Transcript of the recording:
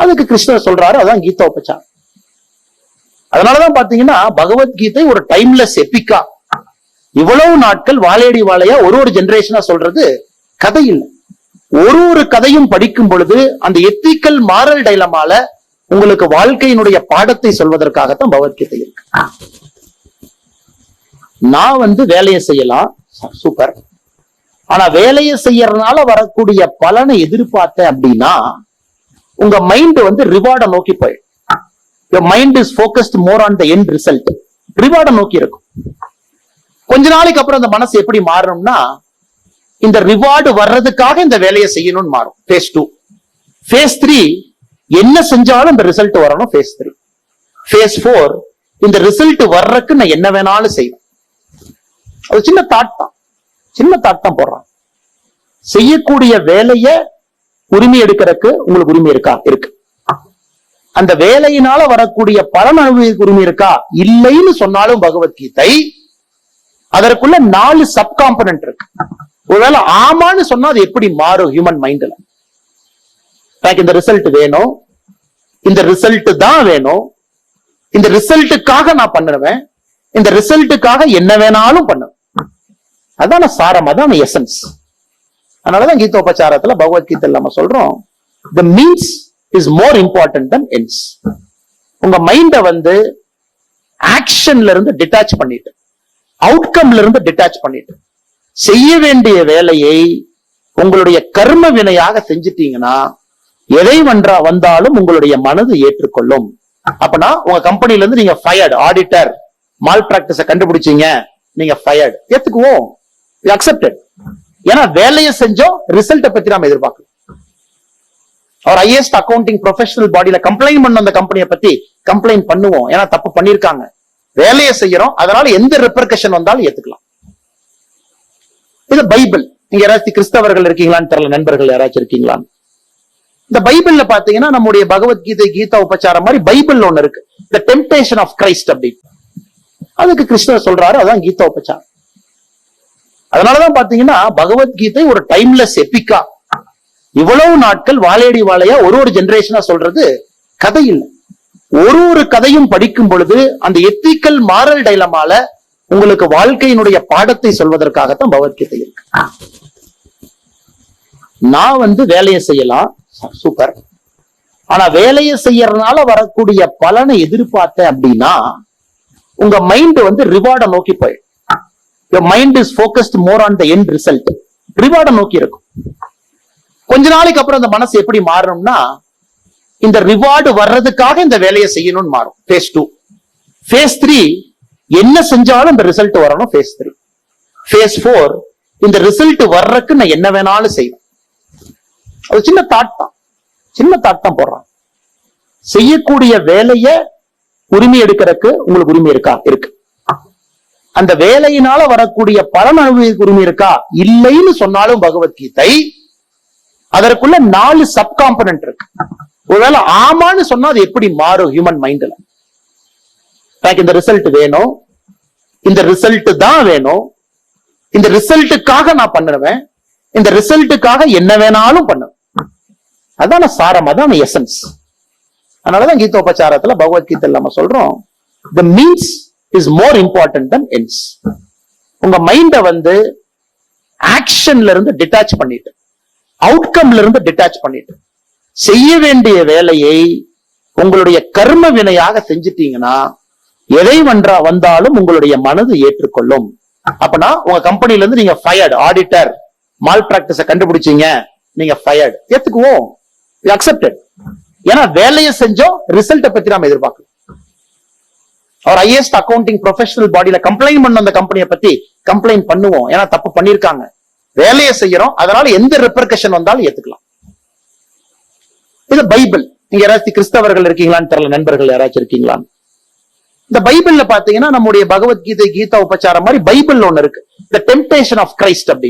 அதுக்கு கிருஷ்ணர் சொல்றாரு அதான் கீதா உபச்சாரம். அதனாலதான் பாத்தீங்கன்னா பகவத்கீதை ஒரு டைம்லெஸ் எப்பிக்கா இவ்வளவு நாட்கள் வாழையடி வாழையா ஒரு ஒரு ஜெனரேஷனா சொல்றது கதை இல்லை. ஒரு ஒரு கதையும் படிக்கும் பொழுது அந்த எத்திக்கல் மாரல் டைலமால உங்களுக்கு வாழ்க்கையினுடைய பாடத்தை சொல்வதற்காகத்தான் பகவத்கீதை இருக்கு. நான் வந்து வேலையை செய்யலாம். சூப்பர். ஆனா வேலையை செய்யறதுனால வரக்கூடிய பலனை எதிர்பார்த்தேன் அப்படின்னா உங்க மைண்ட் வந்து ரிவார்டை நோக்கி போயிடும் mind is focused more on the end result ரிவார்டை நோக்கி இருக்கும். கொஞ்ச நாளைக்கு அப்புறம் அந்த மனசு எப்படி மாறணும்னா இந்த ரிவார்டு வர்றதுக்காக இந்த வேலையை செய்யணும்னு மாறும். ஃபேஸ் டூ ஃபேஸ் த்ரீ என்ன செஞ்சாலும் இந்த ரிசல்ட் வரணும் ஃபேஸ் த்ரீ ஃபேஸ் ஃபோர் இந்த ரிசல்ட் வர்றதுக்கு நான் என்ன வேணாலும் செய்வேன். அது சின்ன தாட் தான். சின்ன தாட் தான் போடுறான். செய்யக்கூடிய வேலைய உரிமை எடுக்கிறதுக்கு உங்களுக்கு உரிமை இருக்கா? இருக்கு. அந்த வேலையினால வரக்கூடிய பலன் அனுபவிக்க உரிமை இருக்கா? இல்லைன்னு சொன்னாலும் பகவத்கீதை அதற்குள்ள நாலு சப் காம்பனன்ட் இருக்கு. ஒருவேளை ஆமான்னு சொன்னா அது எப்படி மாறும் ஹியூமன் மைண்ட்ல எனக்கு இந்த ரிசல்ட் வேணும். இந்த ரிசல்ட் தான் வேணும். இந்த ரிசல்ட்டுக்காக நான் பண்ணுவேன். இந்த ரிசல்ட்டுக்காக என்ன வேணாலும் பண்ணுவேன். அதான சாரம் அதான எசன்ஸ் அதனாலதான் கீதோபச்சாரத்துல பகவத்கீதை நம்ம சொல்றோம் the means is more important than ends. உங்க மைண்டை வந்து ஆக்ஷன்ல இருந்து டிட்டாச் பண்ணிட்டு அவுட்கம்ல இருந்து டிட்டாச் பண்ணிட்டு செய்ய வேண்டிய வேலையை உங்களுடைய கர்ம வினையாக செஞ்சிட்டீங்கன்னா எதை வன்றா வந்தாலும் உங்களுடைய மனது ஏற்றுக்கொள்ளும். அப்பனா உங்க கம்பெனில இருந்து நீங்க ஃபயர்டு ஆடிட்டர் மால் பிராக்டிஸ கண்டுபிடிச்சீங்க நீங்க ஃபயர்டு ஏத்துக்குவோம். அக்செப்டட் ஏன்னா வேலையை செஞ்சோம் ரிசல்ட்டை பத்தி நாம எதிர்பார்க்கணும். அவர் ஹையஸ்ட் அக்கௌண்டிங் ப்ரொஃபஷனல் பாடியில கம்ப்ளைண்ட் பண்ண அந்த கம்பெனியை பத்தி கம்ப்ளைண்ட் பண்ணுவோம். ஏன்னா தப்பு பண்ணிருக்காங்க வேலையை செய்யறோம். அதனால எந்த ரெப்பர்கஷன் வந்தாலும் ஏத்துக்கலாம். இது பைபிள். நீங்க யாராச்சும் கிறிஸ்தவர்கள் இருக்கீங்களான்னு தெரியல நண்பர்கள் யாராச்சும் இருக்கீங்களான்னு. இந்த பைபிள்ல பாத்தீங்கன்னா நம்முடைய பகவத்கீதை கீதா உபச்சாரம் மாதிரி பைபிள் ஒண்ணு இருக்கு. த டெம்டேஷன் ஆஃப் கிரைஸ்ட் அப்படி அதுக்கு கிருஷ்ணர் சொல்றாரு அதான் கீதா உபச்சாரம். அதனாலதான் பாத்தீங்கன்னா பகவத்கீதை ஒரு டைம்லெஸ் எப்பிக்கா இவ்வளவு நாட்கள் வாழையடி வாழையா ஒரு ஒரு ஜெனரேஷனா சொல்றது கதை இல்லை. ஒரு ஒரு கதையும் படிக்கும் பொழுது அந்த எத்திக்கல் மாரல் டைலமால உங்களுக்கு வாழ்க்கையினுடைய பாடத்தை சொல்வதற்காகத்தான் பகவத்கீதை இருக்கு. நான் வந்து வேலையை செய்யலாம். சூப்பர் ஆனா வேலையை செய்யறதுனால வரக்கூடிய பலனை எதிர்பார்த்தேன் அப்படின்னா உங்க மைண்ட் வந்து ரிவார்டை நோக்கி போயிடும். Your mind is focused more on the end result ரிவார்டை நோக்கி இருக்கும். கொஞ்ச நாளைக்கு அப்புறம் அந்த மனசு எப்படி மாறணும்னா இந்த ரிவார்டு வர்றதுக்காக இந்த வேலையை செய்யணும்னு மாறும். ஃபேஸ் டூ ஃபேஸ் த்ரீ என்ன செஞ்சாலும் இந்த ரிசல்ட் வரணும் ஃபேஸ் த்ரீ ஃபேஸ் ஃபோர் இந்த ரிசல்ட் வர்றதுக்கு நான் என்ன வேணாலும் செய்வேன். அது சின்ன தாட் தான். சின்ன தாட் தான் போடுறான். செய்யக்கூடிய வேலைய உரிமை எடுக்கிறதுக்கு உங்களுக்கு உரிமை இருக்கா? இருக்கு. அந்த வேலையினால வரக்கூடிய பலன் அனுபவிக்க உரிமை இருக்கா? இல்லைன்னு சொன்னாலும் பகவத்கீதை அதற்குள்ள நாலு சப் காம்பனன்ட் இருக்கு. ஒருவேளை ஆமான்னு சொன்னா அது எப்படி மாறும் ஹியூமன் மைண்ட்ல எனக்கு இந்த ரிசல்ட் வேணும். இந்த ரிசல்ட் தான் வேணும். இந்த ரிசல்ட்டுக்காக நான் பண்ணுவேன். இந்த ரிசல்ட்டுக்காக என்ன வேணாலும் பண்ணுவேன். அதான சாரம் அதான் எசன்ஸ் அதனாலதான் கீதோபச்சாரத்துல பகவத்கீதை நம்ம சொல்றோம் the means is more important than ends உங்க மைண்ட வந்து ஆக்ஷன்ல இருந்து டிட்டாச் பண்ணிட்டு அவுட்கம்ல இருந்து டிட்டாச் பண்ணிட்டு செய்ய வேண்டிய வேலையை உங்களுடைய கர்ம வினையாக செஞ்சிட்டீங்கன்னா எதை வன்றா வந்தாலும் உங்களுடைய மனது ஏற்றுக்கொள்ளும். அப்பனா உங்க கம்பெனில இருந்து நீங்க ஃபயர்டு ஆடிட்டர் மால் பிராக்டிஸ கண்டுபிடிச்சீங்க நீங்க ஃபயர்டு ஏத்துக்குவோம். அக்செப்டட் ஏன்னா வேலையை செஞ்சோம் ரிசல்ட்டை பத்தி நாம எதிர்பார்க்கணும். அவர் ஹையஸ்ட் அக்கௌண்டிங் ப்ரொஃபஷனல் பாடியில கம்ப்ளைண்ட் பண்ண அந்த கம்பெனியை பத்தி கம்ப்ளைண்ட் பண்ணுவோம். ஏன்னா தப்பு பண்ணிருக்காங்க. வேலையை செய்யறோம். அதனால எந்த ரெப்பர்கஷன் வந்தாலும் ஏத்துக்கலாம். இது பைபிள். நீங்க யாராச்சும் கிறிஸ்தவர்கள் இருக்கீங்களான்னு தெரியல. நண்பர்கள் யாராச்சும் இருக்கீங்களான்னு இந்த பைபிள்ல பாத்தீங்கன்னா நம்முடைய பகவத்கீதை கீதா உபச்சாரம் மாதிரி பைபிள் ஒண்ணு இருக்கு. த டெம்டேஷன் ஆஃப் கிரைஸ்ட் அப்படி